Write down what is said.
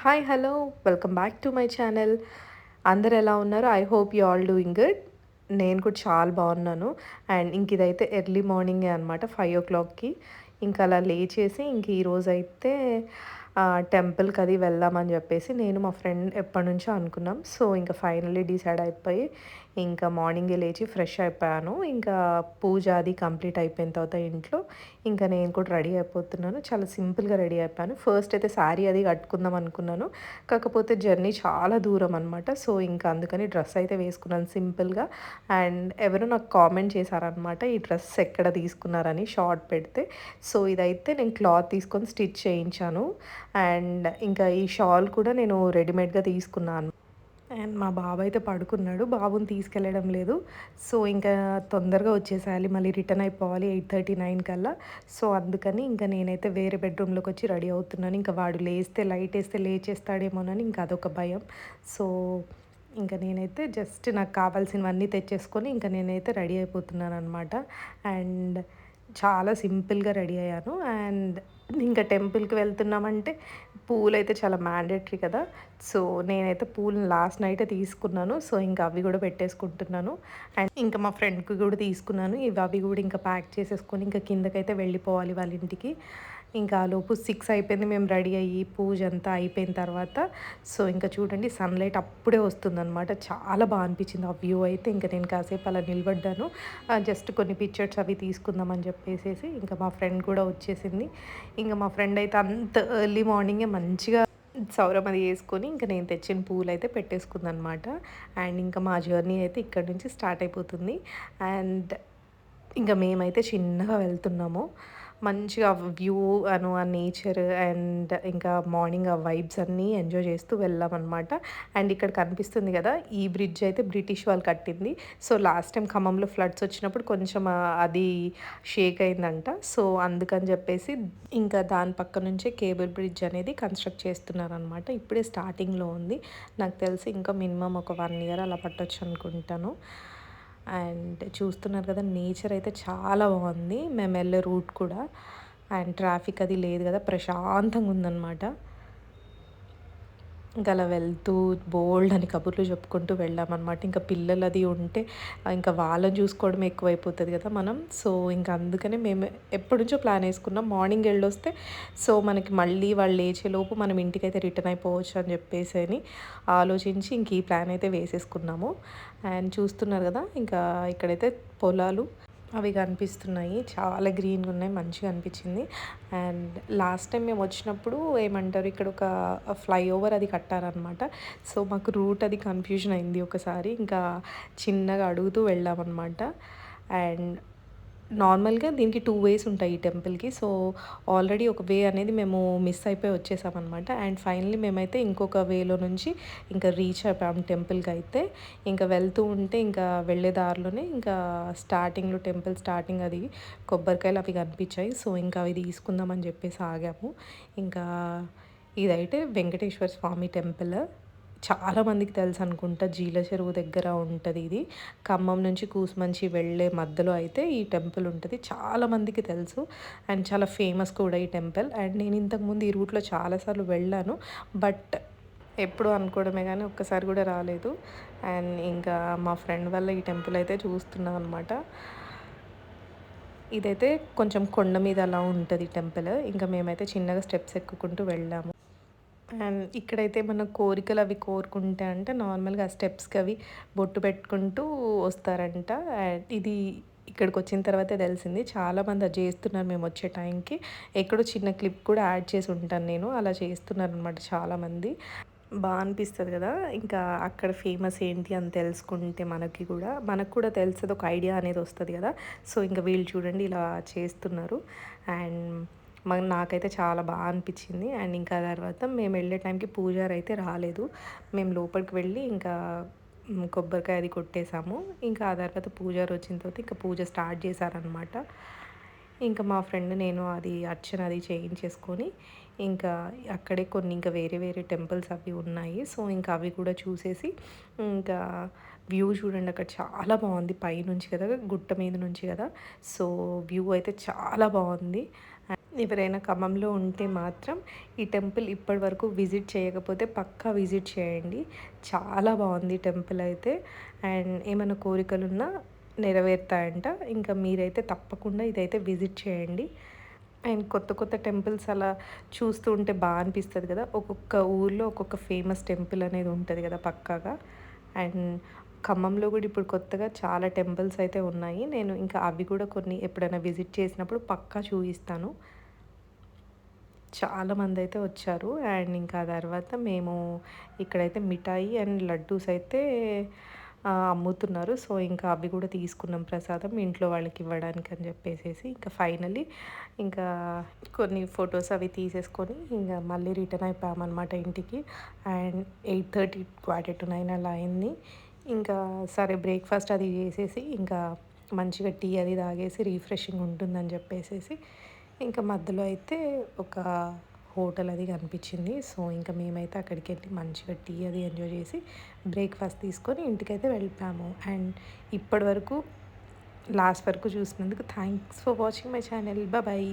Hi hello welcome back to my channel అందరు ఎలా ఉన్నారు? I hope you all doing good నేను కూడా చాలా బాగున్నాను. అండ్ ఇంక ఇదైతే ఎర్లీ మార్నింగే అనమాట ఫైవ్ ఓ క్లాక్కి ఇంకా అలా లేచేసి ఇంక ఈరోజు అయితే టెంపుల్కి అది వెళ్దామని చెప్పేసి నేను మా ఫ్రెండ్ ఎప్పటి నుంచో అనుకున్నాం. సో ఇంకా ఫైనల్లీ డిసైడ్ అయిపోయి ఇంకా మార్నింగే లేచి ఫ్రెష్ అయిపోయాను. ఇంకా పూజ అది కంప్లీట్ అయిపోయిన తర్వాత ఇంట్లో ఇంకా నేను కూడా రెడీ అయిపోతున్నాను. చాలా సింపుల్గా రెడీ అయిపోయాను. ఫస్ట్ అయితే శారీ అది కట్టుకుందాం అనుకున్నాను. కాకపోతే జర్నీ చాలా దూరం అనమాట సో ఇంకా అందుకని డ్రెస్ అయితే వేసుకున్నాను సింపుల్గా. అండ్ ఎవరు నాకు కామెంట్ చేశారనమాట ఈ డ్రెస్ ఎక్కడ తీసుకున్నారని షార్ట్ పెడితే. సో ఇదైతే నేను క్లాత్ తీసుకొని స్టిచ్ చేయించాను. అండ్ ఇంకా ఈ షాల్ కూడా నేను రెడీమేడ్గా తీసుకున్నాను. అండ్ మా బాబు అయితే పడుకున్నాడు. బాబుని తీసుకెళ్ళడం లేదు. సో ఇంకా తొందరగా వచ్చేసేయాలి. మళ్ళీ రిటర్న్ అయిపోవాలి ఎయిట్ థర్టీ నైన్ కల్లా. సో అందుకని ఇంకా నేనైతే వేరే బెడ్రూమ్లోకి వచ్చి రెడీ అవుతున్నాను. ఇంకా వాడు లేస్తే లైట్ వేస్తే లేచేస్తాడేమోనని ఇంకా అదొక భయం. సో ఇంకా నేనైతే జస్ట్ నాకు కావాల్సినవన్నీ తెచ్చేసుకొని ఇంకా నేనైతే రెడీ అయిపోతున్నాను అనమాట అండ్ చాలా సింపుల్గా రెడీ అయ్యాను. అండ్ ఇంకా టెంపుల్కి వెళ్తున్నామంటే పూలు అయితే చాలా మ్యాండేటరీ కదా. సో నేనైతే పూలు లాస్ట్ నైట్ తీసుకున్నాను. సో ఇంకా అవి కూడా పెట్టేసుకుంటున్నాను. అండ్ ఇంకా మా ఫ్రెండ్కి కూడా తీసుకున్నాను. ఇవి అవి కూడా ఇంకా ప్యాక్ చేసేసుకొని ఇంకా కిందకైతే వెళ్ళిపోవాలి వాళ్ళ ఇంటికి. ఇంకా లోపు సిక్స్ అయిపోయింది మేము రెడీ అయ్యి పూజ అంతా అయిపోయిన తర్వాత సో ఇంకా చూడండి సన్లైట్ అప్పుడే వస్తుందన్నమాట. చాలా బాగా అనిపించింది ఆ వ్యూ అయితే. ఇంకా నేను కాసేపు అలా నిలబడ్డాను. జస్ట్ కొన్ని పిక్చర్స్ అవి తీసుకుందామని చెప్పేసి ఇంకా మా ఫ్రెండ్ కూడా వచ్చేసింది. ఇంకా మా ఫ్రెండ్ అయితే అంత ఎర్లీ మార్నింగే మంచిగా సౌరం అది వేసుకొని ఇంకా నేను తెచ్చిన పూలు అయితే పెట్టేసుకుందనమాట అండ్ ఇంకా మా జర్నీ అయితే ఇక్కడ నుంచి స్టార్ట్ అయిపోతుంది. అండ్ ఇంకా మేమైతే చిన్నగా వెళ్తున్నాము. మంచిగా వ్యూ అను ఆ నేచర్ అండ్ ఇంకా మార్నింగ్ ఆ వైబ్స్ అన్నీ ఎంజాయ్ చేస్తూ వెళ్ళామన్నమాట. అండ్ ఇక్కడ కనిపిస్తుంది కదా ఈ బ్రిడ్జ్ అయితే బ్రిటిష్ వాళ్ళు కట్టింది. సో లాస్ట్ టైం ఖమ్మంలో ఫ్లడ్స్ వచ్చినప్పుడు కొంచెం అది షేక్ అయిందంట. సో అందుకని చెప్పేసి ఇంకా దాని పక్క నుంచే కేబుల్ బ్రిడ్జ్ అనేది కన్స్ట్రక్ట్ చేస్తున్నారనమాట ఇప్పుడే స్టార్టింగ్లో ఉంది. నాకు తెలిసి ఇంకా మినిమం ఒక వన్ ఇయర్ అలా పట్టొచ్చు అనుకుంటాను. అండ్ చూస్తున్నారు కదా నేచర్ అయితే చాలా బాగుంది. మేము వెళ్ళే రూట్ కూడా. అండ్ ట్రాఫిక్ అది లేదు కదా ప్రశాంతంగా ఉందన్నమాట. ఇంకా అలా వెళ్తూ బోల్డ్ అని కబుర్లు చెప్పుకుంటూ వెళ్ళామన్నమాట. ఇంకా పిల్లలు అది ఉంటే ఇంకా వాళ్ళని చూసుకోవడం ఎక్కువైపోతుంది కదా మనం. సో ఇంకా అందుకనే మేము ఎప్పటి నుంచో ప్లాన్ వేసుకున్నాం. మార్నింగ్ వెళ్ళొస్తే సో మనకి మళ్ళీ వాళ్ళు లేచేలోపు మనం ఇంటికైతే రిటర్న్ అయిపోవచ్చు అని చెప్పేసి అని ఆలోచించి ఇంక ఈ ప్లాన్ అయితే వేసేసుకున్నాము. అండ్ చూస్తున్నారు కదా ఇంకా ఇక్కడైతే పొలాలు అవి కనిపిస్తున్నాయి. చాలా గ్రీన్గా ఉన్నాయి. మంచిగా అనిపించింది. అండ్ లాస్ట్ టైం మేము వచ్చినప్పుడు ఏమంటారు ఇక్కడ ఒక ఫ్లైఓవర్ అది కట్టారనమాట సో మాకు రూట్ అది కన్ఫ్యూజన్ అయింది ఒకసారి. ఇంకా చిన్నగా అడుగుతూ వెళ్ళామన్నమాట. అండ్ నార్మల్గా దీనికి టూ వేస్ ఉంటాయి ఈ టెంపుల్కి. సో ఆల్రెడీ ఒక వే అనేది మేము మిస్ అయిపోయి వచ్చేసామన్నమాట. అండ్ ఫైనలీ మేమైతే ఇంకొక వేలో నుంచి ఇంకా రీచ్ అయిపోయాం టెంపుల్కి అయితే. ఇంకా వెళ్తూ ఉంటే ఇంకా వెళ్ళే దారిలోనే ఇంకా స్టార్టింగ్లో టెంపుల్ స్టార్టింగ్ అది కొబ్బరికాయలు అవి కనిపించాయి. సో ఇంకా అవి తీసుకుందామని చెప్పేసి ఆగాము. ఇంకా ఇదైతే వెంకటేశ్వర స్వామి టెంపుల్. చాలామందికి తెలుసు అనుకుంటా జీల చెరువు దగ్గర ఉంటుంది ఇది. ఖమ్మం నుంచి కూసుమంచి వెళ్ళే మధ్యలో అయితే ఈ టెంపుల్ ఉంటుంది. చాలామందికి తెలుసు అండ్ చాలా ఫేమస్ కూడా ఈ టెంపుల్. అండ్ నేను ఇంతకుముందు ఈ రూట్లో చాలాసార్లు వెళ్ళాను బట్ ఎప్పుడు అనుకోవడమే కానీ ఒక్కసారి కూడా రాలేదు. అండ్ ఇంకా మా ఫ్రెండ్ వల్ల ఈ టెంపుల్ అయితే చూస్తున్నాం అనమాట ఇదైతే కొంచెం కొండ మీద అలా ఉంటుంది టెంపుల్. ఇంకా మేమైతే చిన్నగా స్టెప్స్ ఎక్కుకుంటూ వెళ్ళాము. అండ్ ఇక్కడైతే మన కోరికలు అవి కోరుకుంటే అంటే నార్మల్గా స్టెప్స్కి అవి బొట్టు పెట్టుకుంటూ వస్తారంట. అండ్ ఇది ఇక్కడికి వచ్చిన తర్వాతే తెలిసింది. చాలామంది అది చేస్తున్నారు మేము వచ్చే టైంకి. ఎక్కడో చిన్న క్లిప్ కూడా యాడ్ చేసి ఉంటాను నేను. అలా చేస్తున్నారు అనమాట చాలామంది. బాగా అనిపిస్తుంది కదా. ఇంకా అక్కడ ఫేమస్ ఏంటి అని తెలుసుకుంటే మనకి కూడా మనకు కూడా తెలుస్తుంది ఒక ఐడియా అనేది వస్తుంది కదా. సో ఇంకా వీళ్ళు చూడండి ఇలా చేస్తున్నారు. అండ్ మాకు నాకైతే చాలా బాగా అనిపించింది. అండ్ ఇంకా తర్వాత మేము వెళ్ళే టైంకి పూజారి అయితే రాలేదు. మేము లోపలికి వెళ్ళి ఇంకా కొబ్బరికాయ అది కొట్టేశాము ఇంకా ఆ తర్వాత పూజారి వచ్చిన తర్వాత ఇంకా పూజ స్టార్ట్ చేశారనమాట ఇంకా మా ఫ్రెండ్ నేను అది అర్చన అది చేయించేసుకొని ఇంకా అక్కడే కొన్ని ఇంకా వేరే వేరే టెంపుల్స్ అవి ఉన్నాయి. సో ఇంకా అవి కూడా చూసేసి ఇంకా వ్యూ చూడండి అక్కడ చాలా బాగుంది. పైనుంచి కదా గుట్ట మీద నుంచి కదా. సో వ్యూ అయితే చాలా బాగుంది. ఎవరైనా ఖమ్మంలో ఉంటే మాత్రం ఈ టెంపుల్ ఇప్పటి వరకు విజిట్ చేయకపోతే పక్కా విజిట్ చేయండి. చాలా బాగుంది టెంపుల్ అయితే. అండ్ ఏమైనా కోరికలున్నా నెరవేరుతాయంట. ఇంకా మీరైతే తప్పకుండా ఇదైతే విజిట్ చేయండి. అండ్ కొత్త కొత్త టెంపుల్స్ అలా చూస్తూ ఉంటే బాగా అనిపిస్తుంది కదా. ఒక్కొక్క ఊర్లో ఒక్కొక్క ఫేమస్ టెంపుల్ అనేది ఉంటుంది కదా పక్కాగా. అండ్ ఖమ్మంలో కూడా ఇప్పుడు కొత్తగా చాలా టెంపుల్స్ అయితే ఉన్నాయి. నేను ఇంకా అవి కూడా కొన్ని ఎప్పుడైనా విజిట్ చేసినప్పుడు పక్కా చూపిస్తాను. చాలామంది అయితే వచ్చారు. అండ్ ఇంకా తర్వాత మేము ఇక్కడైతే మిఠాయి అండ్ లడ్డూస్ అయితే అమ్ముతున్నారు. సో ఇంకా అవి కూడా తీసుకున్నాం ప్రసాదం ఇంట్లో వాళ్ళకి ఇవ్వడానికి అని చెప్పేసి ఇంకా ఫైనలీ ఇంకా కొన్ని ఫొటోస్ అవి తీసేసుకొని ఇంకా మళ్ళీ రిటర్న్ అయిపోయామన్నమాట ఇంటికి. And eight thirty quarter to nine అలా అయింది. ఇంకా సరే బ్రేక్ఫాస్ట్ అది చేసేసి ఇంకా మంచిగా టీ అది తాగేసి రీఫ్రెషింగ్ ఉంటుందని చెప్పేసేసి ఇంకా మధ్యలో అయితే ఒక హోటల్ అది కనిపించింది. సో ఇంకా మేమైతే అక్కడికి వెళ్ళి మంచిగా టీ అది ఎంజాయ్ చేసి బ్రేక్ఫాస్ట్ తీసుకొని ఇంటికైతే వెళ్ళిపోయాము. అండ్ ఇప్పటి వరకు లాస్ట్ వరకు చూసినందుకు thanks for watching my channel. Bye